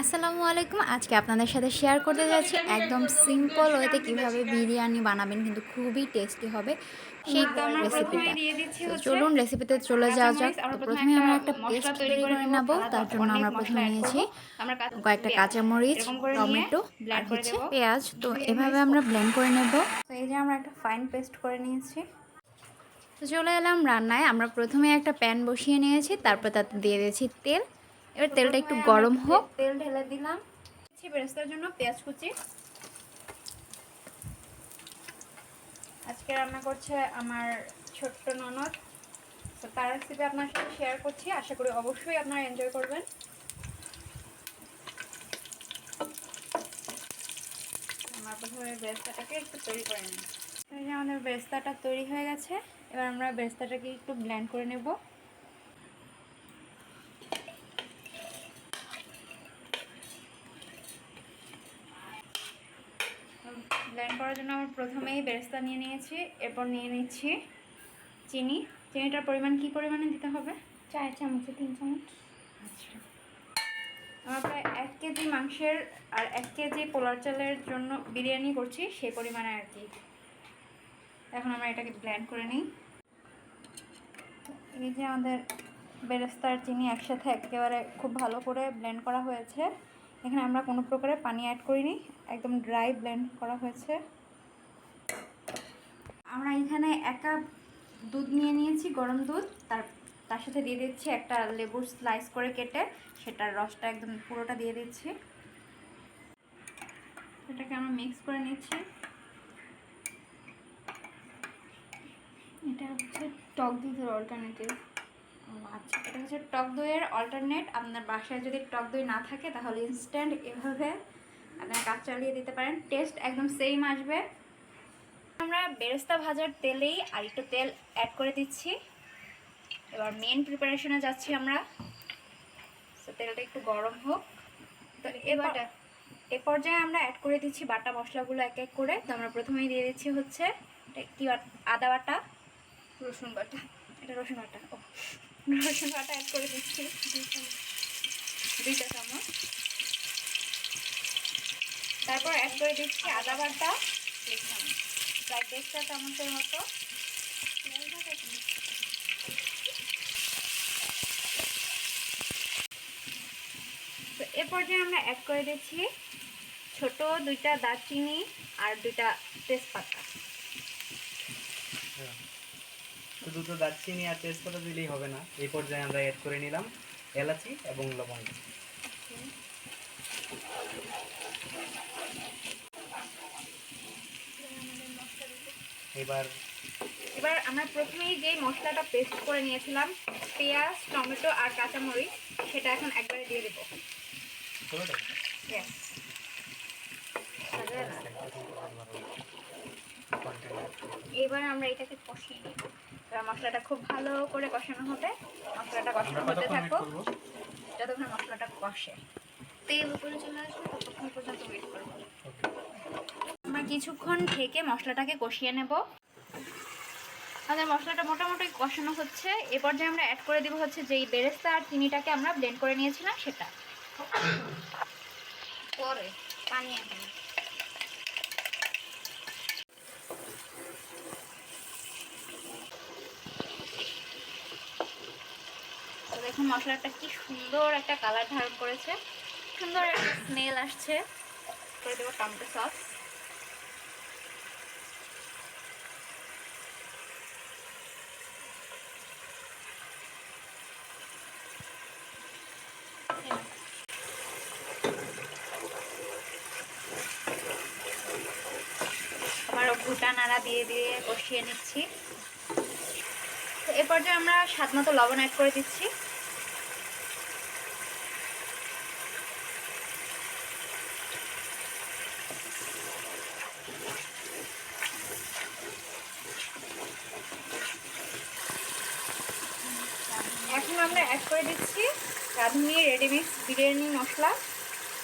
আসসালামু আলাইকুম। আজকে আপনাদের সাথে শেয়ার করতে যাচ্ছি একদম সিম্পল ওয়েতে কীভাবে বিরিয়ানি বানাবেন কিন্তু খুবই টেস্টি হবে সেই রেসিপিটা চলুন রেসিপিতে চলে যাওয়া যাক। তো প্রথমে আমরা একটা পেস্ট তৈরি করে নেব। তার জন্য আমরা প্রথমে নিয়েছি কয়েকটা কাঁচামরিচ টমেটো আর হচ্ছে পেঁয়াজ। তো এভাবে আমরা ব্লেন্ড করে নেব। তো এই যে আমরা একটা ফাইন পেস্ট করে নিয়েছি। তো চলে এলাম রান্নায়। আমরা প্রথমে একটা প্যান বসিয়ে নিয়েছি তারপর তাতে দিয়ে দিয়েছি তেল। এবার তেলটা একটু গরম হোক। তেল ঢেলে দিলাম। বেরেস্তার জন্য পেঁয়াজ কুচি। আজকে রান্না করছে আমার ছোট্ট ননদ। তো তার রেসিপি আপনার সাথে শেয়ার করছি। আশা করি অবশ্যই আপনারা এনজয় করবেন। আমার প্রথমে বেরেস্তাটাকে একটু তৈরি করে নিই। আমাদের বেরেস্তাটা তৈরি হয়ে গেছে। এবার আমরা বেরেস্তাটাকে একটু ব্ল্যান্ড করে নেব ব্লেন্ড করার জন্য আমরা প্রথমেই বেরেস্তা নিয়ে নিয়েছি এরপর নিয়ে নিচ্ছি চিনি। চিনিটার পরিমাণ কি পরিমাণে দিতে হবে? চার চামচে তিন চামচ। আচ্ছা। আমরা প্রায় এক কেজি মাংসের আর এক কেজি পোলার চালের জন্য বিরিয়ানি করছি সেই পরিমাণে আর কি। এখন আমরা এটাকে ব্লেন্ড করে নিই। এই যে আমাদের বেরেস্তার চিনি একসাথে একেবারে খুব ভালো করে ব্লেন্ড করা হয়েছে। এখানে আমরা কোনো প্রকারের পানি অ্যাড করিনি একদম ড্রাই ব্লেন্ড করা হয়েছে। আমরা এখানে এক কাপ দুধ নিয়ে নিয়েছি, গরম দুধ। তার তার সাথে দিয়ে দিচ্ছি একটা লেবুর স্লাইস করে কেটে, সেটার রসটা একদম পুরোটা দিয়ে দিচ্ছি। এটাকে আমরা মিক্স করে নিচ্ছি। এটা হচ্ছে টক দুধের অল্টারনেটিভ আচ্ছা এটা হচ্ছে টক দইয়ের অল্টারনেট আপনার বাসায় যদি টক দই না থাকে, তাহলে ইনস্ট্যান্ট এভাবে আপনার কাজ চালিয়ে দিতে পারেন। টেস্ট একদম সেম আসবে। আমরা বেরেস্তা ভাজার তেলেই আর একটু তেল অ্যাড করে দিচ্ছি। এবার মেন প্রিপারেশনে যাচ্ছি আমরা। তো তেলটা একটু গরম হোক। তো এবার এ পর্যায়ে আমরা অ্যাড করে দিচ্ছি বাটা মশলাগুলো এক এক করে। তো আমরা প্রথমেই দিয়ে দিচ্ছি হচ্ছে কি আদা বাটা? রসুন বাটা। এটা রসুন বাটা ও রসুন বাটা অ্যাড করে দিচ্ছি। দুই দুইটা চামচ। তারপর অ্যাড করে দিচ্ছি আদা বাটা। প্রায় দেড়টা চামচের মতো। তো এ পর্যায়ে আমরা অ্যাড করে দিচ্ছি ছোট দুইটা দারচিনি আর দুইটা তেজপাতা। শুধু তো দারচিনি আর তেজপাতা দিলেই হবে না। এই পর্যায়ে আমরা অ্যাড করে নিলাম এলাচি এবং লবঙ্গ এবার এবার আমরা প্রথমেই যে মশলাটা পেস্ট করে নিয়েছিলাম পেঁয়াজ টমেটো আর কাঁচামরিচ সেটা এখন একবারে দিয়ে দেবো। এবার আমরা এটাকে কষিয়ে নিব। এবার মশলাটা খুব ভালো করে কষানো হবে। মশলাটা কষানো হতে থাকো যতক্ষণ মশলাটা কষে। তেল উপরে চলে আসবে ততক্ষণ পর্যন্ত ওয়েট করব. আমরা কিছুক্ষণ থেকে মশলাটাকে কষিয়ে নেব। আমাদের মশলাটা মোটামুটি কষানো হচ্ছে। এ পর্যায়ে আমরা অ্যাড করে দিব হচ্ছে যেই বেরেস্তা আর চিনিটাকে আমরা ব্লেন্ড করে নিয়েছিলাম সেটা। পরে পানি দেখুন মশলাটা কি সুন্দর একটা কালার ধারণ করেছে। সুন্দর একটা স্মেল আসছে। করে দেবো টমেটো সস আবারও ভুটা নাড়া দিয়ে দিয়ে কষিয়ে নিচ্ছি। তো এ পর্যায়ে আমরা স্বাদ মতো লবণ অ্যাড করে দিচ্ছি। এখন আমরা অ্যাড করে দিচ্ছি রাঁধুনি রেডিমিক্স বিরিয়ানি মশলা।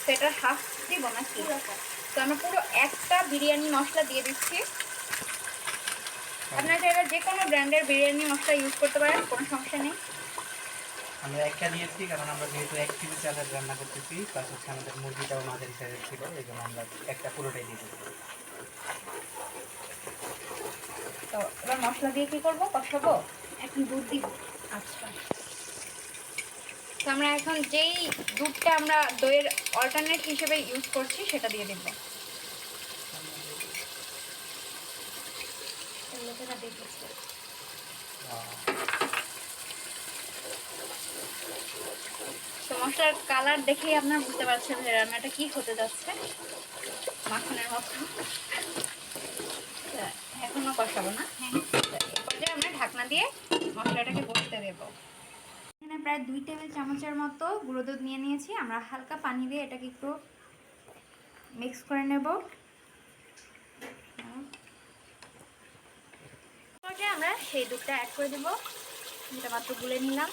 সেটার হাফ দিব না তো আমরা পুরো একটা বিরিয়ানি মশলা দিয়ে দিচ্ছি। আপনারা চাইলে যে কোনো ব্র্যান্ডের বিরিয়ানি মশলা ইউজ করতে পারেন কোনো সমস্যা নেই। আমরা একটা দিয়েছি কারণ আমরা যেহেতু এক কেজি চালের রান্না করতেছি প্লাস হচ্ছে আমাদের মুরগিটাও মাঝারি সাইজের ছিল এই জন্য আমরা একটা পুরোটাই দিয়ে দিচ্ছি তো এবার মশলা দিয়ে কি করব? কষাবো? এখন দুধ দিব। আচ্ছা। তো আমরা এখন যেই দুধটা আমরা দইয়ের অল্টারনেট হিসেবে ইউজ করছি সেটা দিয়ে দেবো। লোকেরা দেখেছে মশলার কালার দেখেই আপনারা বুঝতে পারছেন যে রান্নাটা কি হতে যাচ্ছে। মাখনের মতো। তা এখনও কষাবো না। হ্যাঁ আমরা ঢাকনা দিয়ে মশলাটাকে বসতে দেবো। এখানে প্রায় দুই টেবিল চামচের মতো গুঁড়ো দুধ নিয়ে নিয়েছি। আমরা হালকা পানি দিয়ে এটাকে একটু মিক্স করে নেব। পর্যায়ে আমরা সেই দুধটা অ্যাড করে দেবো। যেটা মাত্র গুলে নিলাম।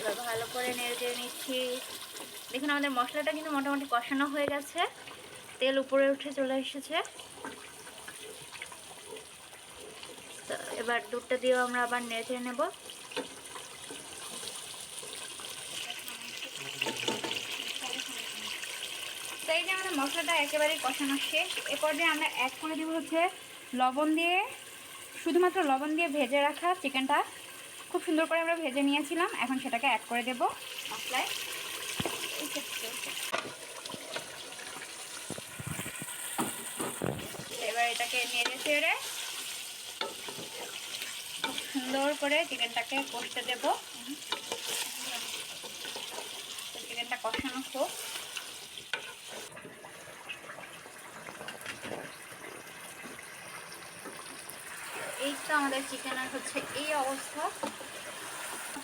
এবার ভালো করে নেড়ে নিচ্ছি। দেখুন, আমাদের মশলাটা কিন্তু মোটামুটি কষানো হয়ে গেছে। তেল উপরে উঠে চলে এসেছে। এবার দুধটা দিয়েও আমরা আবার নেড়ে চেড়ে নেব তো এই যে আমাদের মশলাটা একেবারেই কষানো শেষ। এ পর্যায়ে আমরা অ্যাড করে দেবো হচ্ছে লবণ দিয়ে, শুধুমাত্র লবণ দিয়ে ভেজে রাখা চিকেনটা। খুব সুন্দর করে আমরা ভেজে নিয়েছিলাম, এখন সেটাকে অ্যাড করে দেব মশলায়। এবার এটাকে নেড়ে চেড়ে খুব সুন্দর করে চিকেনটাকে কষতে দেব। চিকেনটা কষানো খুব আমাদের চিকেনের হচ্ছে এই অবস্থা।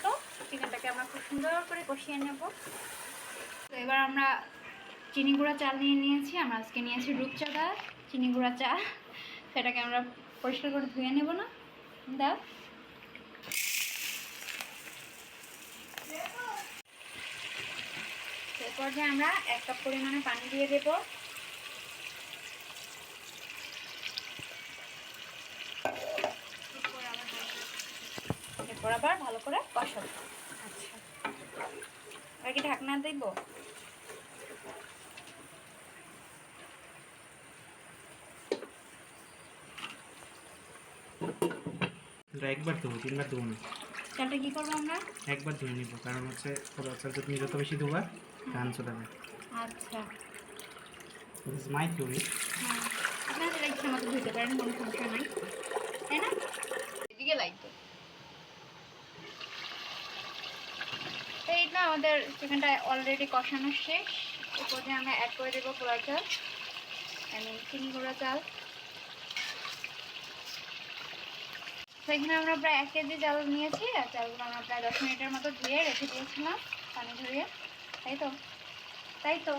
তো চিকেনটাকে আমরা খুব সুন্দর করে কষিয়ে নেব। তো এবার আমরা চিনি গুঁড়া চাল নিয়ে নিয়েছি, আমরা আজকে নিয়েছি রূপচাঁদা চিনি গুঁড়া চা। সেটাকে আমরা পরিষ্কার করে ধুয়ে নেব না। দাও। এরপর যে আমরা এক কাপ পরিমাণে পানি দিয়ে দেবো। এরপর আবার ভালো করে কষাবো। আচ্ছা। এবার কি ঢাকনা দিব? একবার দেবো তিনবার দেবো না। চালটা কি করব আমরা? একবার ধুয়ে নিব কারণ হচ্ছে চালটা তুমি যত বেশি ধোবা গান চলে যাবে আচ্ছা মাই থিওরি হ্যাঁ। আপনারা ইচ্ছা মতো ধুতে পারেন কোনো সমস্যা নাই। তাই না এদিকে লাগবে তো এই তো আমাদের চিকেনটা অলরেডি কষানো শেষ। এরপর যে আমরা অ্যাড করে দেবো পোলা চাল। মিন চিনি, গুঁড়া চাল। এখানে আমরা প্রায় এক কেজি চাল নিয়েছি, আর চালগুলো আমরা প্রায় দশ মিনিটের মতো ধুয়ে রেখে দিয়েছিলাম, পানি ধরিয়ে তাই তো? তাই তো?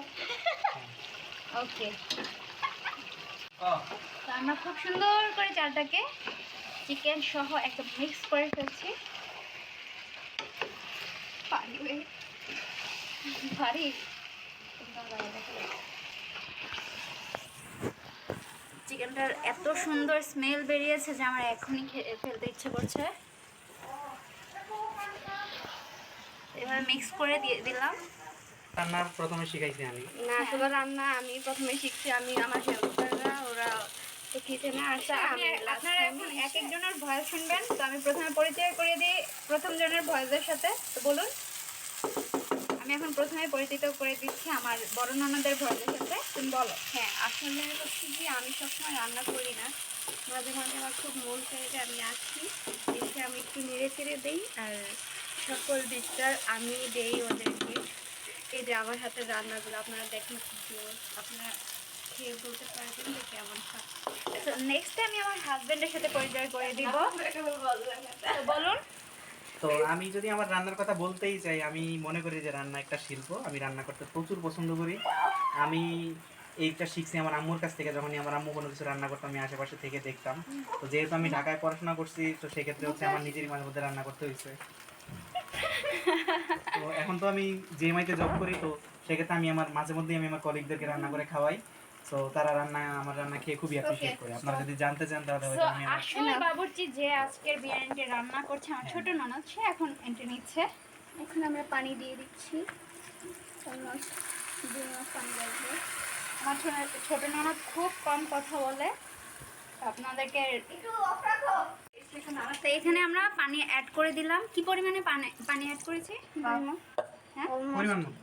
ওকে আমরা খুব সুন্দর করে চালটাকে চিকেন সহ একদম মিক্স করে ফেলছি। পারি চিকেনটার এত সুন্দর স্মেল বেরিয়েছে যে আমার এখনই ফেলতে ইচ্ছে করছে। এভাবে মিক্স করে দিয়ে দিলাম। রান্না প্রথমে শিখাইছি আমি। না আসলে রান্না আমি প্রথমে শিখছি আমি আমার হেল্পাররা ওরা কিচেনে আসে আমি আপনারা এখন এক একজনের ভয়েস শুনবেন তো আমি প্রথমে পরিচয় করিয়ে দিই প্রথম জনের ভয়েসের সাথে। তো বলুন। আমি এখন প্রথমে পরিচিত করে দিচ্ছি আমার বড় ননদের ভয়েসের সাথে তুমি বলো। হ্যাঁ আসলে হচ্ছে কি আমি সবসময় রান্না করি না। মাঝে মাঝে আমার খুব মন চাই যে আমি আসি এসে আমি একটু নেড়ে চেড়ে দিই আর সকল দিকটার আমি দেই ওদেরকে। এই যে আমার হাতে রান্নাগুলো আপনারা দেখেন আপনারা খেয়ে বলতে পারবেন যে কেমন হয়। নেক্সট আমি আমার হাজবেন্ডের সাথে পরিচয় করে দিব। বলুন। তো আমি যদি আমার রান্নার কথা বলতেই চাই, আমি মনে করি যে রান্না একটা শিল্প। আমি রান্না করতে প্রচুর পছন্দ করি। আমি এইটা শিখছি আমার আম্মুর কাছ থেকে, যখনই আমার আম্মু কোনো কিছু রান্না করতো আমি আশেপাশে থেকে দেখতাম। তো যেহেতু আমি ঢাকায় পড়াশোনা করছি, তো সেক্ষেত্রে হচ্ছে আমার নিজেরই মাঝে মধ্যে রান্না করতে হয়েছে তো এখন তো আমি জেএমআইতে জব করি, তো সেক্ষেত্রে আমি আমার মাঝে মধ্যেই আমি আমার কলিগদেরকে রান্না করে খাওয়াই। তো তারা রান্না আমার রান্না খেয়ে খুবই অ্যাপ্রিশিয়েট করে। আপনারা যদি জানতে চান তাহলে হয়তো আমি আসল বাবুর্চি যে আজকের বিরিয়ানিটা রান্না করছে আমার ছোট ননদ সে এখন এন্ট্রি নিচ্ছে। এখন আমরা পানি দিয়ে দিচ্ছি। অলমোস্ট দুই মাস পানি লাগবে। আমার ছোট ননদ খুব কম কথা বলে। আপনাদেরকে তো এখানে আমরা পানি অ্যাড করে দিলাম। কি পরিমাণে পানি পানি অ্যাড করেছি? হ্যাঁ? পরিমাণ মতো।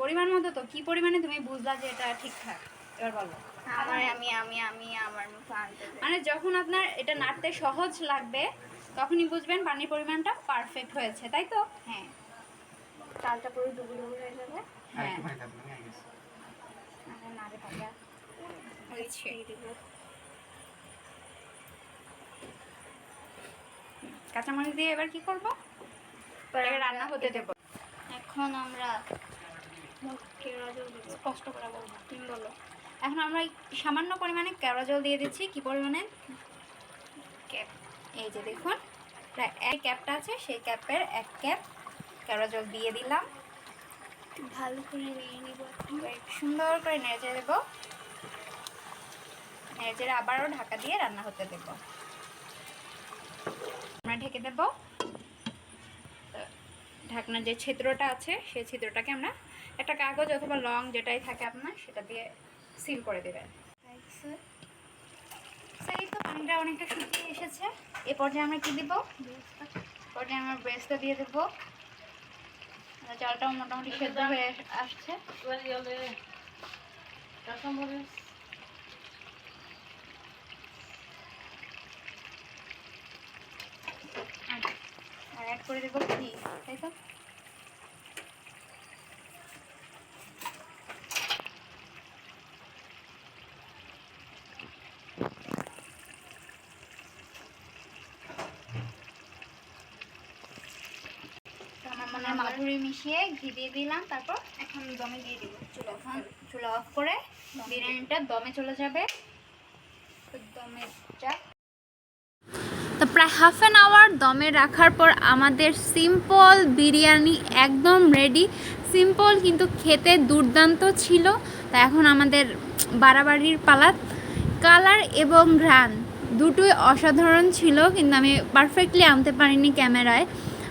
পরিমাণ মতো তো? কি পরিমাণে? তুমি বুঝলা যে এটা ঠিকঠাক। এবার বলো। আমার আমি আমি আমি আমার মতো আনতে হবে। মানে যখন আপনার এটা নাড়তে সহজ লাগবে তখনই বুঝবেন পানির পরিমাণটা পারফেক্ট হয়েছে তাই তো? হ্যাঁ। চালটা পুরো ডুবু ডুবু হয়ে। যাবে হয়ে নাড়ে হয়েছে। দিয়ে কাঁচামরিচ দিয়ে এবার কি করব? রান্না হতে দেবো। এখন আমরা কষ্ট করে বলব তুমি বলো। এখন আমরা সামান্য পরিমাণে কেওড়া জল দিয়ে দিচ্ছি। কি পরিমাণে? ক্যাপ। এই যে দেখুন প্রায় এক ক্যাপটা আছে সেই ক্যাপের এক ক্যাপ কেওড়া জল দিয়ে দিলাম। ভালো করে নিয়ে নিব সুন্দর করে নেড়ে দেবো। নেড়ে আবারও ঢাকা দিয়ে রান্না হতে দেবো। আমরা ঢেকে দেব। ঢাকনার যে ছিদ্রটা আছে সেই ছিদ্রটাকে আমরা একটা কাগজ অথবা লং যেটাই থাকে আপনার সেটা দিয়ে সিল করে দেবেন। পানিটা অনেকটা শুকিয়ে এসেছে। এ পর্যায়ে আমরা পর্যায়ে আমরা ব্রেসটা দিয়ে দেবো। মোটামুটি সেদ্ধ হয়ে আসছে। আর- অ্যাড করে দেবো তাই তো তো আমার মাধুরী মিশিয়ে ঘি দিয়ে দিলাম তারপর এখন দমে দিয়ে দিব। চলো এখন চুলা অফ করে বিরিয়ানিটা দমে চলে যাবে। দমে যাক তো প্রায় হাফ অ্যান আওয়ার দমে রাখার পর আমাদের সিম্পল বিরিয়ানি একদম রেডি সিম্পল কিন্তু খেতে দুর্দান্ত ছিল। তা এখন আমাদের বাড়াবাড়ির পালাত কালার এবং ঘ্রাণ দুটোই অসাধারণ ছিল কিন্তু আমি পারফেক্টলি আনতে পারিনি ক্যামেরায়।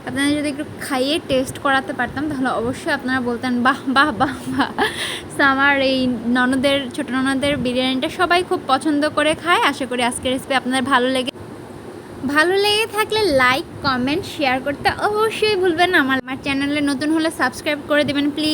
আপনারা যদি একটু খাইয়ে টেস্ট করাতে পারতাম, তাহলে অবশ্যই আপনারা বলতেন, বাহ বাহ বাহ বাহ। আমার এই ননদের, ছোটো ননদের বিরিয়ানিটা সবাই খুব পছন্দ করে খায়। আশা করি আজকের রেসিপি আপনাদের ভালো লেগে ভালো লেগে থাকলে লাইক কমেন্ট শেয়ার করতে অবশ্যই ভুলবেন আমার আমার চ্যানেলে নতুন হলে সাবস্ক্রাইব করে দেবেন প্লিজ